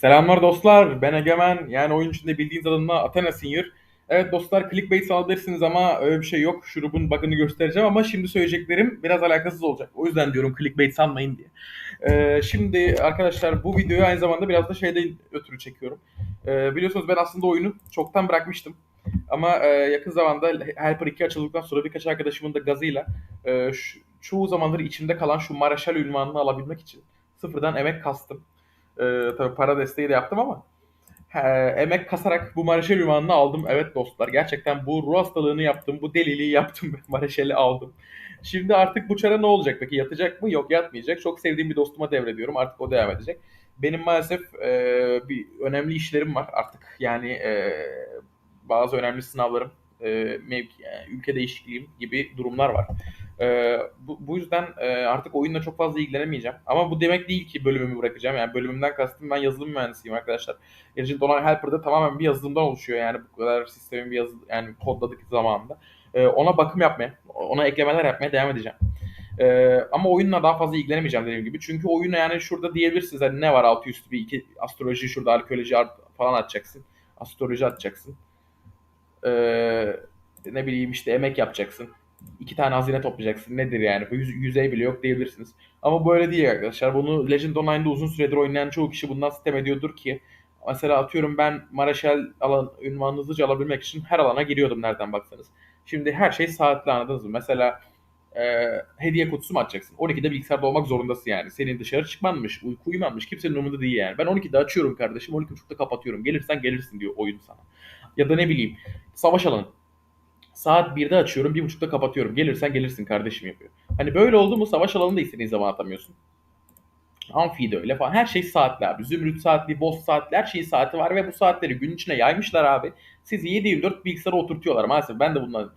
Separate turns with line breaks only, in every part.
Selamlar dostlar. Ben Egemen. Yani oyun içinde bildiğiniz adımla Athena Senior. Evet dostlar clickbait sanabilirsiniz ama öyle bir şey yok. Şurubun bug'ını göstereceğim ama şimdi söyleyeceklerim biraz alakasız olacak. O yüzden diyorum clickbait sanmayın diye. Ee, şimdi arkadaşlar bu videoyu aynı zamanda biraz da şeyden ötürü çekiyorum. Ee, biliyorsunuz ben aslında oyunu çoktan bırakmıştım. Ama e, yakın zamanda Helper 2 açıldıktan sonra birkaç arkadaşımın da gazıyla e, şu, çoğu zamandır içimde kalan şu Maraşal ünvanını alabilmek için sıfırdan emek kastım. E, tabii para desteği de yaptım ama he, emek kasarak bu Mareşal ünvanını aldım. Evet dostlar gerçekten bu ruh hastalığını yaptım. Bu deliliği yaptım. Mareşal'i aldım. Şimdi artık bu çare ne olacak peki? Yatacak mı? Yok yatmayacak. Çok sevdiğim bir dostuma devrediyorum. Artık o devam edecek. Benim maalesef e, bir önemli işlerim var artık. Yani e, bazı önemli sınavlarım, e, mevki, yani ülke değişikliğim gibi durumlar var. E, bu, bu yüzden e, artık oyunla çok fazla ilgilenemeyeceğim. Ama bu demek değil ki bölümümü bırakacağım. Yani bölümümden kastım ben yazılım mühendisiyim arkadaşlar. Agent Online Helper'da tamamen bir yazılımdan oluşuyor. Yani bu kadar sistemin bir yazı yani kodladık zamanında. E, ona bakım yapmaya, ona eklemeler yapmaya devam edeceğim. Ee, ama oyunla daha fazla ilgilenemeyeceğim dediğim gibi. Çünkü oyuna yani şurada diyebilirsiniz hani ne var altı üstü bir iki astroloji şurada arkeoloji falan atacaksın. Astroloji atacaksın. Ee, ne bileyim işte emek yapacaksın. İki tane hazine toplayacaksın. Nedir yani? Bu yüz, yüzey bile yok diyebilirsiniz. Ama böyle değil arkadaşlar. Bunu Legend Online'da uzun süredir oynayan çoğu kişi bundan sitem ediyordur ki mesela atıyorum ben Maraşel alan ünvanını hızlıca alabilmek için her alana giriyordum nereden baksanız. Şimdi her şey saatli anladınız mı? Mesela e, hediye kutusu mu açacaksın? 12'de bilgisayarda olmak zorundasın yani. Senin dışarı çıkmanmış, uyku uyumanmış. Kimsenin umurunda değil yani. Ben 12'de açıyorum kardeşim, 12.30'da kapatıyorum. Gelirsen gelirsin diyor oyun sana. Ya da ne bileyim savaş alanı. Saat 1'de açıyorum, 1.30'da kapatıyorum. Gelirsen gelirsin kardeşim yapıyor. Hani böyle oldu mu savaş alanında istediğin zaman atamıyorsun. Amfi de öyle falan. Her şey saatli abi. Zümrüt saatli, boss saatli, her şeyin saati var ve bu saatleri gün içine yaymışlar abi. Sizi 7-24 bilgisayara oturtuyorlar maalesef. Ben de bundan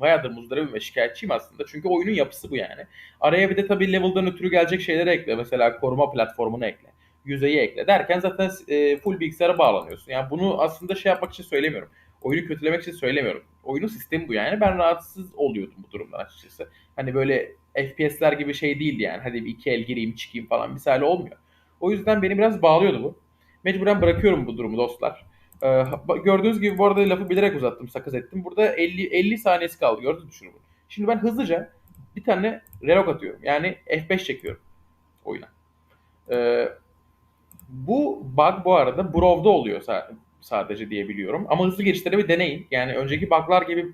bayağıdır muzdaribim ve şikayetçiyim aslında. Çünkü oyunun yapısı bu yani. Araya bir de tabii level'dan ötürü gelecek şeyleri ekle. Mesela koruma platformunu ekle. Yüzeyi ekle derken zaten e, full bilgisayara bağlanıyorsun. Yani bunu aslında şey yapmak için söylemiyorum. Oyunu kötülemek için söylemiyorum. Oyunun sistemi bu yani. Ben rahatsız oluyordum bu durumdan açıkçası. Hani böyle FPS'ler gibi şey değildi yani. Hadi bir iki el gireyim çıkayım falan misali olmuyor. O yüzden beni biraz bağlıyordu bu. Mecburen bırakıyorum bu durumu dostlar. Ee, gördüğünüz gibi bu arada lafı bilerek uzattım, sakız ettim. Burada 50 50 saniyesi kaldı. Gördünüz şunu? Şimdi ben hızlıca bir tane relog atıyorum. Yani F5 çekiyorum oyuna. Ee, bu bug bu arada Brow'da oluyor sadece diyebiliyorum. Ama hızlı girişleri bir deneyin. Yani önceki bug'lar gibi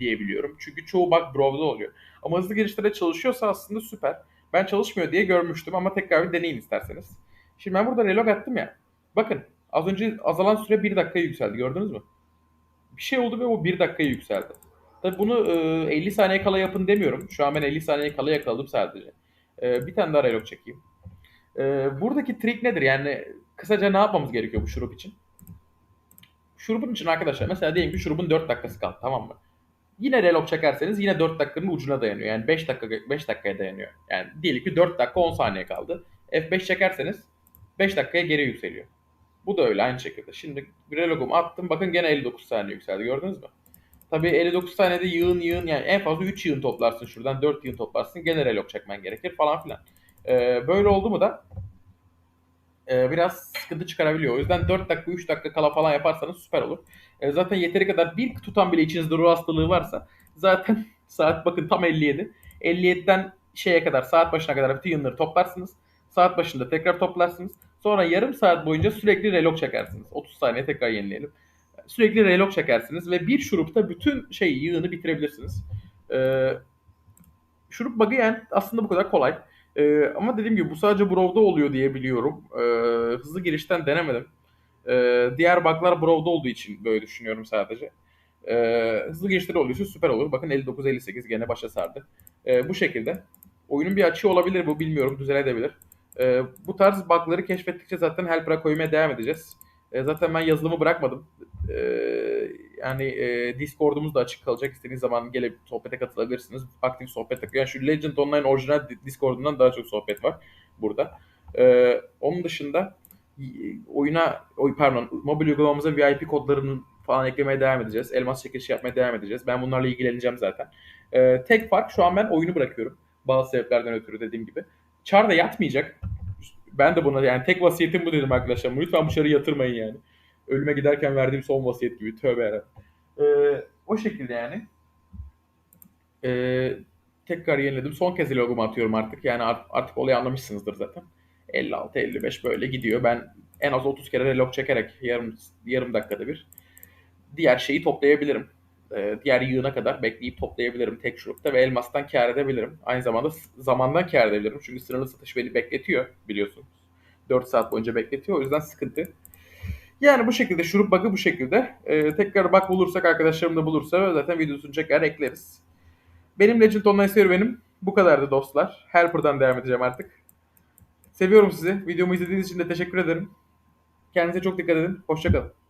diyebiliyorum. Çünkü çoğu bug Brow'da oluyor. Ama hızlı girişlere çalışıyorsa aslında süper. Ben çalışmıyor diye görmüştüm ama tekrar bir deneyin isterseniz. Şimdi ben burada relog attım ya. Bakın Az önce azalan süre 1 dakikaya yükseldi gördünüz mü? Bir şey oldu ve o 1 dakikaya yükseldi. Tabi bunu e, 50 saniye kala yapın demiyorum. Şu an ben 50 saniye kala yakaladım sadece. E, bir tane daha relog çekeyim. E, buradaki trik nedir? Yani kısaca ne yapmamız gerekiyor bu şurup için? Şurubun için arkadaşlar mesela diyelim ki şurubun 4 dakikası kaldı tamam mı? Yine relog çekerseniz yine 4 dakikanın ucuna dayanıyor. Yani 5 dakika 5 dakikaya dayanıyor. Yani diyelim ki 4 dakika 10 saniye kaldı. F5 çekerseniz 5 dakikaya geri yükseliyor. Bu da öyle aynı şekilde. Şimdi relogumu attım. Bakın gene 59 saniye yükseldi. Gördünüz mü? Tabii 59 saniyede yığın yığın yani en fazla 3 yığın toplarsın şuradan 4 yığın toplarsın. Gene relog çekmen gerekir falan filan. Ee, böyle oldu mu da e, biraz sıkıntı çıkarabiliyor. O yüzden 4 dakika 3 dakika kala falan yaparsanız süper olur. E, zaten yeteri kadar bir tutan bile içinizde ruh hastalığı varsa zaten saat bakın tam 57. 57'den şeye kadar saat başına kadar bütün yığınları toplarsınız. Saat başında tekrar toplarsınız. Sonra yarım saat boyunca sürekli relog çekersiniz. 30 saniye tekrar yenileyelim. Sürekli relog çekersiniz ve bir şurupta bütün şey yığını bitirebilirsiniz. Ee, şurup bug'ı yani aslında bu kadar kolay. Ee, ama dediğim gibi bu sadece Brow'da oluyor diye biliyorum. Ee, hızlı girişten denemedim. Ee, diğer bug'lar Brow'da olduğu için böyle düşünüyorum sadece. Ee, hızlı girişleri oluyorsa süper olur. Bakın 59-58 gene başa sardı. Ee, bu şekilde. Oyunun bir açığı olabilir bu bilmiyorum düzelebilir. E, bu tarz bug'ları keşfettikçe zaten Helper'a koymaya devam edeceğiz. E, zaten ben yazılımı bırakmadım. E, yani e, Discord'umuz da açık kalacak. İstediğiniz zaman gelip sohbete katılabilirsiniz. Aktif sohbet Yani şu Legend Online orijinal Discord'undan daha çok sohbet var burada. E, onun dışında oyuna, oy pardon, mobil uygulamamıza VIP kodlarının falan eklemeye devam edeceğiz. Elmas çekilişi yapmaya devam edeceğiz. Ben bunlarla ilgileneceğim zaten. E, tek fark şu an ben oyunu bırakıyorum. Bazı sebeplerden ötürü dediğim gibi. Char da yatmayacak. Ben de buna yani tek vasiyetim bu dedim arkadaşlar. Lütfen bu şarı yatırmayın yani. Ölüme giderken verdiğim son vasiyet gibi. Tövbe yarabbim. Ee, o şekilde yani. Ee, tekrar yeniledim. Son kez logomu atıyorum artık. Yani art- artık olayı anlamışsınızdır zaten. 56-55 böyle gidiyor. Ben en az 30 kere relog çekerek yarım yarım dakikada bir diğer şeyi toplayabilirim. Ee, diğer yığına kadar bekleyip toplayabilirim tek şurupta ve elmastan kâr edebilirim. Aynı zamanda zamandan kâr edebilirim. Çünkü sınırlı satış beni bekletiyor biliyorsunuz. 4 saat boyunca bekletiyor. O yüzden sıkıntı. Yani bu şekilde şurup bug'ı bu şekilde. Ee, tekrar bug bulursak arkadaşlarım da bulursa zaten videosunu çeker ekleriz. Benim Legend Online serüvenim bu kadardı dostlar. Helper'dan devam edeceğim artık. Seviyorum sizi. Videomu izlediğiniz için de teşekkür ederim. Kendinize çok dikkat edin. Hoşçakalın.